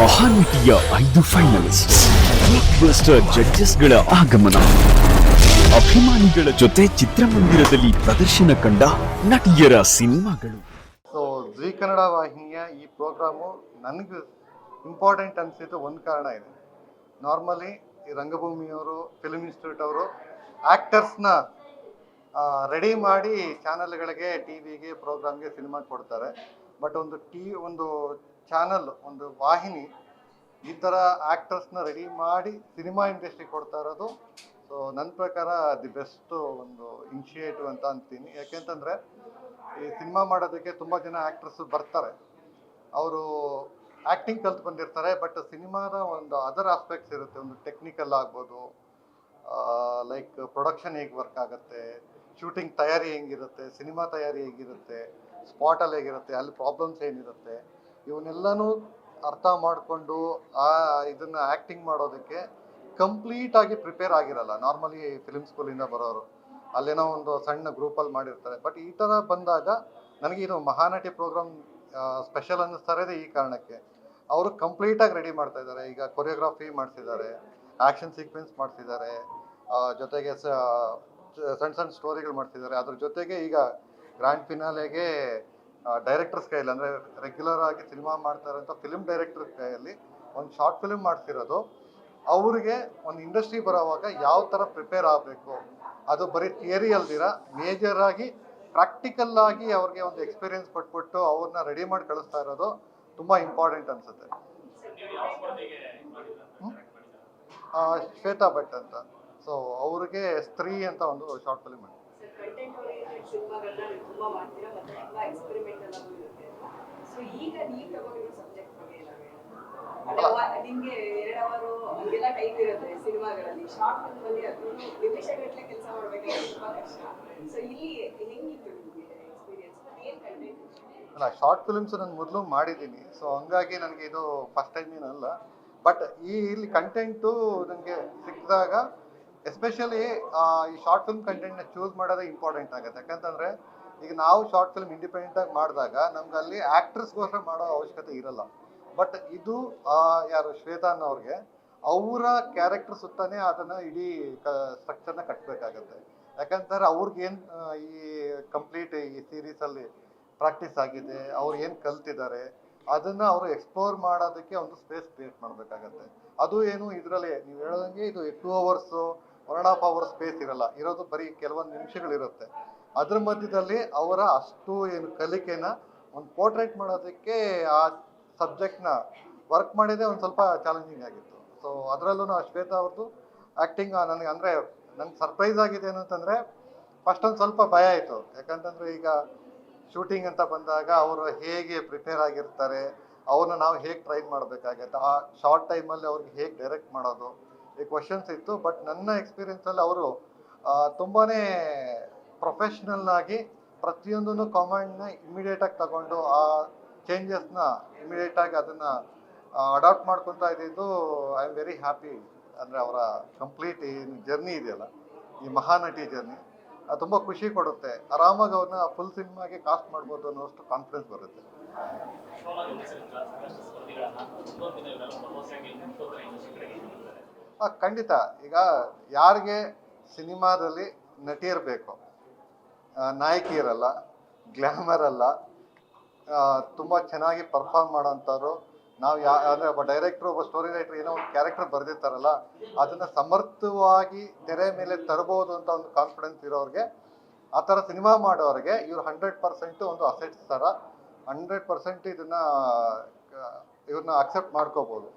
ಮಹಾನಟಿಯ ಐದು finalist buster ಜಡ್ಜಸ್ಗಳ ಆಗಮನ. ಅಭಿಮಾನಿಗಳ ಜೊತೆ ಚಿತ್ರಮಂದಿರದಲ್ಲಿ ಪ್ರದರ್ಶನ ಕಂಡ ನಟಿಯರ ಸಿನಿಮಾಗಳು. ಸೊ ಜಿ ಕನ್ನಡ ವಾಹಿನಿಯ ಈ ಪ್ರೋಗ್ರಾಮು ನನಗೆ ಇಂಪಾರ್ಟೆಂಟ್ ಅನಿಸಿದ್ದು ಒಂದು ಕಾರಣ ಇದೆ. ನಾರ್ಮಲಿ ಈ ರಂಗಭೂಮಿಯವರು ಫಿಲ್ಮ್ ಇನ್ಸ್ಟಿಟ್ಯೂಟ್ ಅವರು ಆ್ಯಕ್ಟರ್ಸ್ನ ರೆಡಿ ಮಾಡಿ ಚಾನಲ್ಗಳಿಗೆ ಟಿ ವಿಗೆ ಪ್ರೋಗ್ರಾಮ್ಗೆ ಸಿನಿಮಾ ಕೊಡ್ತಾರೆ. ಬಟ್ ಒಂದು ಟಿ ಒಂದು ಚಾನಲ್, ಒಂದು ವಾಹಿನಿ ಈ ಥರ ಆ್ಯಕ್ಟರ್ಸ್ನ ರೆಡಿ ಮಾಡಿ ಸಿನಿಮಾ ಇಂಡಸ್ಟ್ರಿ ಕೊಡ್ತಾ ಇರೋದು. ಸೊ ನನ್ನ ಪ್ರಕಾರ ದಿ ಬೆಸ್ಟ್ ಒಂದು ಇನಿಷಿಯೇಟಿವ್ ಅಂತ ಅಂತೀನಿ. ಯಾಕೆಂತಂದರೆ, ಈ ಸಿನಿಮಾ ಮಾಡೋದಕ್ಕೆ ತುಂಬ ಜನ ಆ್ಯಕ್ಟ್ರಸ್ ಬರ್ತಾರೆ. ಅವರು ಆ್ಯಕ್ಟಿಂಗ್ ಕಲ್ತು ಬಂದಿರ್ತಾರೆ ಬಟ್ ಸಿನಿಮಾದ ಒಂದು ಅದರ್ ಆಸ್ಪೆಕ್ಟ್ಸ್ ಇರುತ್ತೆ. ಒಂದು ಟೆಕ್ನಿಕಲ್ ಆಗ್ಬೋದು ಲೈಕ್ ಪ್ರೊಡಕ್ಷನ್ ಹೇಗೆ ವರ್ಕ್ ಆಗುತ್ತೆ ಶೂಟಿಂಗ್ ತಯಾರಿ ಹೆಂಗಿರುತ್ತೆ, ಸಿನಿಮಾ ತಯಾರಿ ಹೇಗಿರುತ್ತೆ ಸ್ಪಾಟಲ್ಲಿ ಹೇಗಿರುತ್ತೆ, ಅಲ್ಲಿ ಪ್ರಾಬ್ಲಮ್ಸ್ ಏನಿರುತ್ತೆ. ಇವನ್ನೆಲ್ಲನೂ ಅರ್ಥ ಮಾಡಿಕೊಂಡು ಆ ಇದನ್ನ ಆ್ಯಕ್ಟಿಂಗ್ ಮಾಡೋದಕ್ಕೆ ಕಂಪ್ಲೀಟ್ ಆಗಿ ಪ್ರಿಪೇರ್ ಆಗಿರಲ್ಲ. ನಾರ್ಮಲಿ ಫಿಲ್ಮ್ ಸ್ಕೂಲಿಂದ ಬರೋರು. ಅಲ್ಲೇನೋ ಒಂದು ಸಣ್ಣ ಗ್ರೂಪಲ್ಲಿ ಮಾಡಿರ್ತಾರೆ. ಬಟ್ ಈ ಥರ ಬಂದಾಗ ನನಗೆ ಇದು ಮಹಾನಟಿ ಪ್ರೋಗ್ರಾಮ್ ಸ್ಪೆಷಲ್ ಅನ್ನಿಸ್ತಾರೆ ಇರೋದೇ ಈ ಕಾರಣಕ್ಕೆ. ಅವರು ಕಂಪ್ಲೀಟಾಗಿ ರೆಡಿ ಮಾಡ್ತಾ ಇದ್ದಾರೆ. ಈಗ ಕೊರಿಯೋಗ್ರಫಿ ಮಾಡಿಸಿದ್ದಾರೆ ಆ್ಯಕ್ಷನ್ ಸೀಕ್ವೆನ್ಸ್ ಮಾಡಿಸಿದ್ದಾರೆ ಜೊತೆಗೆ ಸಣ್ಣ ಸಣ್ಣ ಸ್ಟೋರಿಗಳು ಮಾಡ್ತಿದ್ದಾರೆ ಅದ್ರ ಜೊತೆಗೆ ಈಗ ಗ್ರ್ಯಾಂಡ್ ಫಿನಾಲೆಗೆ ಡೈರೆಕ್ಟರ್ಸ್ ಕೈಯಲ್ಲಿ ಅಂದರೆ ರೆಗ್ಯುಲರ್ ಆಗಿ ಸಿನಿಮಾ ಮಾಡ್ತಾ ಇರೋಂಥ ಫಿಲ್ಮ್ ಡೈರೆಕ್ಟರ್ ಕೈಯಲ್ಲಿ ಒಂದು ಶಾರ್ಟ್ ಫಿಲ್ಮ್ ಮಾಡ್ತಿರೋದು ಅವರಿಗೆ ಒಂದು ಇಂಡಸ್ಟ್ರಿ ಬರೋವಾಗ ಯಾವ ಥರ ಪ್ರಿಪೇರ್ ಆಗಬೇಕು? ಅದು ಬರೀ ಥಿಯರಿ ಅಲ್ದಿರ ಮೇಜರ್ ಆಗಿ ಪ್ರಾಕ್ಟಿಕಲ್ ಆಗಿ ಅವ್ರಿಗೆ ಒಂದು ಎಕ್ಸ್ಪೀರಿಯನ್ಸ್ ಕೊಟ್ಬಿಟ್ಟು ಅವ್ರನ್ನ ರೆಡಿ ಮಾಡಿ ಕಳಿಸ್ತಾ ಇರೋದು ತುಂಬ ಇಂಪಾರ್ಟೆಂಟ್ ಅನ್ಸುತ್ತೆ. ಶ್ವೇತಾ ಭಟ್ ಅಂತ. ಸೊ ಅವ್ರಿಗೆ ಸ್ತ್ರೀ ಅಂತ ಒಂದು ಶಾರ್ಟ್ ಫಿಲ್ಮ್ ಕಂಟೆಂಟ್ ಓರಿಯೆಂಟೆಡ್ ಸಿನಿಮಾಗಳನ್ನ ನೀವು ತುಂಬಾ ಮಾಡ್ತೀರಾ ಮತ್ತೆ ತುಂಬಾ ಎಕ್ಸ್ಪೆರಿಮೆಂಟಲ್ ಆಗೂ ಇರುತ್ತೆ ಸೊ ಈಗ ನೀವು ತಗೊಂಡಿರೋ ಸಬ್ಜೆಕ್ಟ್ ಬಗ್ಗೆ ಎಲ್ಲ ಅಂದ್ರೆ ವ- ನಿಮ್ಗೆ ಎರಡು ಅವರು ಹಂಗೆಲ್ಲ ಟೈಮ್ ಇರುತ್ತೆ ಸಿನಿಮಾಗಳಲ್ಲಿ. ಶಾರ್ಟ್ ಫಿಲ್ಮ್ ಅಲ್ಲಿ ಅದು ನಿಮಿಷಗಟ್ಟಲೆ ಕೆಲಸ ಮಾಡ್ಬೇಕಾದ್ರೆ ತುಂಬಾ ಕಷ್ಟ. ಸೊ ಇಲ್ಲಿ ಹೆಂಗಿತ್ತು ನಿಮ್ಗೆ ಎಕ್ಸ್ಪೀರಿಯನ್ಸ್ ಮತ್ತೆ ಏನ್ ಕಂಟೆಂಟ್ ಅಲ್ಲ ಶಾರ್ಟ್ ಫಿಲ್ಮ್ಸ್ ನಾನು ಮೊದಲು ಮಾಡಿದ್ದೀನಿ. ಸೊ ಹಂಗಾಗಿ ನನಗೆ ಇದು ಫಸ್ಟ್ ಟೈಮ್ ಏನಲ್ಲ. ಬಟ್ ಈ ಇಲ್ಲಿ ಕಂಟೆಂಟು ನನಗೆ ಸಿಕ್ಕಿದಾಗ ಎಸ್ಪೆಷಲಿ ಈ ಶಾರ್ಟ್ ಫಿಲ್ಮ್ ಕಂಟೆಂಟ್ನ ಚೂಸ್ ಮಾಡೋದೇ ಇಂಪಾರ್ಟೆಂಟ್ ಆಗುತ್ತೆ. ಯಾಕಂತಂದರೆ, ಈಗ ನಾವು ಶಾರ್ಟ್ ಫಿಲ್ಮ್ ಇಂಡಿಪೆಂಡೆಂಟಾಗಿ ಮಾಡಿದಾಗ ನಮ್ಗೆ ಅಲ್ಲಿ ಆ್ಯಕ್ಟ್ರಸ್ಗೋಸ್ಕರ ಮಾಡೋ ಅವಶ್ಯಕತೆ ಇರಲ್ಲ. ಬಟ್ ಇದು ಯಾರು ಶ್ವೇತಾ ಅನ್ನೋರಿಗೆ, ಅವರ ಕ್ಯಾರೆಕ್ಟರ್ ಸುತ್ತಾನೆ ಅದನ್ನು ಇಡೀ ಕ ಸ್ಟ್ರಕ್ಚರ್ನ ಕಟ್ಟಬೇಕಾಗತ್ತೆ ಯಾಕಂತಂದ್ರೆ ಅವ್ರಿಗೇನು ಈ ಕಂಪ್ಲೀಟ್ ಈ ಸೀರೀಸಲ್ಲಿ ಪ್ರಾಕ್ಟೀಸ್ ಆಗಿದೆ, ಅವ್ರು ಏನು ಕಲ್ತಿದ್ದಾರೆ, ಅದನ್ನು ಅವರು ಎಕ್ಸ್ಪ್ಲೋರ್ ಮಾಡೋದಕ್ಕೆ ಒಂದು ಸ್ಪೇಸ್ ಕ್ರಿಯೇಟ್ ಮಾಡಬೇಕಾಗತ್ತೆ. ಅದು ಏನು ಇದರಲ್ಲಿ, ನೀವು ಹೇಳೋದಂಗೆ ಇದು two hours one half hour space ಇರಲ್ಲ, ಇರೋದು ಬರೀ ಕೆಲವೊಂದು ನಿಮಿಷಗಳಿರುತ್ತೆ. ಅದ್ರ ಮಧ್ಯದಲ್ಲಿ ಅವರ ಅಷ್ಟು ಏನು ಕಲಿಕೆನ ಒಂದು ಪೋರ್ಟ್ರೇಟ್ ಮಾಡೋದಕ್ಕೆ ಆ ಸಬ್ಜೆಕ್ಟ್ನ ವರ್ಕ್ ಮಾಡಿದೆ ಒಂದು ಸ್ವಲ್ಪ ಚಾಲೆಂಜಿಂಗ್ ಆಗಿತ್ತು. ಸೊ ಅದರಲ್ಲೂ ಶ್ವೇತಾ ಅವ್ರದ್ದು ಆ್ಯಕ್ಟಿಂಗ್ ನನಗೆ ಅಂದರೆ ನಂಗೆ ಸರ್ಪ್ರೈಸ್ ಆಗಿದೆ ಏನಂತಂದರೆ ಫಸ್ಟ್ ಒಂದು ಸ್ವಲ್ಪ ಭಯ ಆಯಿತು. ಯಾಕಂತಂದರೆ ಈಗ ಶೂಟಿಂಗ್ ಅಂತ ಬಂದಾಗ ಅವರು ಹೇಗೆ ಪ್ರಿಪೇರ್ ಆಗಿರ್ತಾರೆ ಅವ್ರನ್ನ ನಾವು ಹೇಗೆ ಟ್ರೈನ್ ಮಾಡಬೇಕಾಗತ್ತೆ, ಆ ಶಾರ್ಟ್ ಟೈಮಲ್ಲಿ ಅವ್ರಿಗೆ ಹೇಗೆ ಡೈರೆಕ್ಟ್ ಮಾಡೋದು ಕ್ವಶನ್ಸ್ ಇತ್ತು ಬಟ್ ನನ್ನ ಎಕ್ಸ್ಪೀರಿಯನ್ಸಲ್ಲಿ ಅವರು ತುಂಬಾ ಪ್ರೊಫೆಷ್ನಲ್ ಆಗಿ ಪ್ರತಿಯೊಂದನ್ನು ಇಮಿಡಿಯೇಟ್ ಇಮಿಡಿಯೇಟಾಗಿ ತಗೊಂಡು ಆ ಚೇಂಜಸ್ನ ಇಮಿಡಿಯೇಟಾಗಿ ಅದನ್ನು ಅಡಾಪ್ಟ್ ಮಾಡ್ಕೊತಾ ಇದ್ದಿದ್ದು ಐ ಆಮ್ ವೆರಿ ಹ್ಯಾಪಿ ಅಂದರೆ ಅವರ ಕಂಪ್ಲೀಟ್ ಏನು ಜರ್ನಿ ಇದೆಯಲ್ಲ, ಈ ಮಹಾನಟಿ ಜರ್ನಿ ಅದು ತುಂಬ ಖುಷಿ ಕೊಡುತ್ತೆ. ಆರಾಮಾಗಿ ಅವ್ರನ್ನ ಫುಲ್ ಸಿನಿಮಾಗೆ ಕಾಸ್ಟ್ ಮಾಡ್ಬೋದು ಅನ್ನೋಷ್ಟು ಕಾನ್ಫಿಡೆನ್ಸ್ ಬರುತ್ತೆ. ಖಂಡಿತ. ಈಗ ಯಾರಿಗೆ ಸಿನಿಮಾದಲ್ಲಿ ನಟಿ ಇರಬೇಕು ನಾಯಕಿ ಇರಲ್ಲ ಗ್ಲಾಮರ್ ಅಲ್ಲ ತುಂಬ ಚೆನ್ನಾಗಿ ಪರ್ಫಾರ್ಮ್ ಮಾಡೋಂಥವ್ರು ನಾವು ಯಾ, ಅಂದರೆ ಒಬ್ಬ ಡೈರೆಕ್ಟ್ರು ಒಬ್ಬ ಸ್ಟೋರಿ ರೈಟ್ರ್ ಏನೋ ಒಂದು ಕ್ಯಾರೆಕ್ಟರ್ ಬರೆದಿರ್ತಾರಲ್ಲ, ಅದನ್ನು ಸಮರ್ಥವಾಗಿ ತೆರೆ ಮೇಲೆ ತರಬಹುದು ಅಂತ ಒಂದು ಕಾನ್ಫಿಡೆನ್ಸ್ ಇರೋರಿಗೆ, ಆ ಥರ ಸಿನಿಮಾ ಮಾಡೋರಿಗೆ ಇವ್ರು ಹಂಡ್ರೆಡ್ ಪರ್ಸೆಂಟು ಒಂದು ಅಸೆಟ್ಸ್ ಥರ ಹಂಡ್ರೆಡ್ ಪರ್ಸೆಂಟ್ ಇದನ್ನು ಇವ್ರನ್ನ ಅಕ್ಸೆಪ್ಟ್ ಮಾಡ್ಕೋಬೋದು.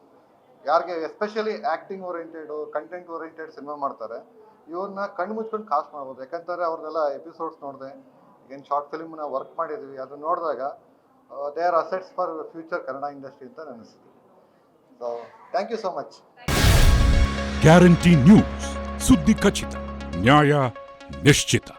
ಯಾರಿಗೆ especially acting oriented content oriented cinema ಮಾಡ್ತಾರೆ, ಇವ್ರನ್ನ ಕಣ್ಣು ಮುಚ್ಕೊಂಡು ಕಾಸ್ಟ್ ಮಾಡ್ಬೋದು. ಯಾಕಂತಾರೆ ಅವ್ರನ್ನೆಲ್ಲ ಎಪಿಸೋಡ್ಸ್ ನೋಡಿದೆ ಏನು ಶಾರ್ಟ್ ಫಿಲ್ಮ್ನ ವರ್ಕ್ ಮಾಡಿದ್ವಿ, ಅದನ್ನ ನೋಡಿದಾಗ they are assets for future Kannada industry ಅಂತ ಅನಿಸ್ತು so thank you so much guarantee news ಸುದ್ದಿ ಖಚಿತ, ನ್ಯಾಯ ನಿಶ್ಚಿತ.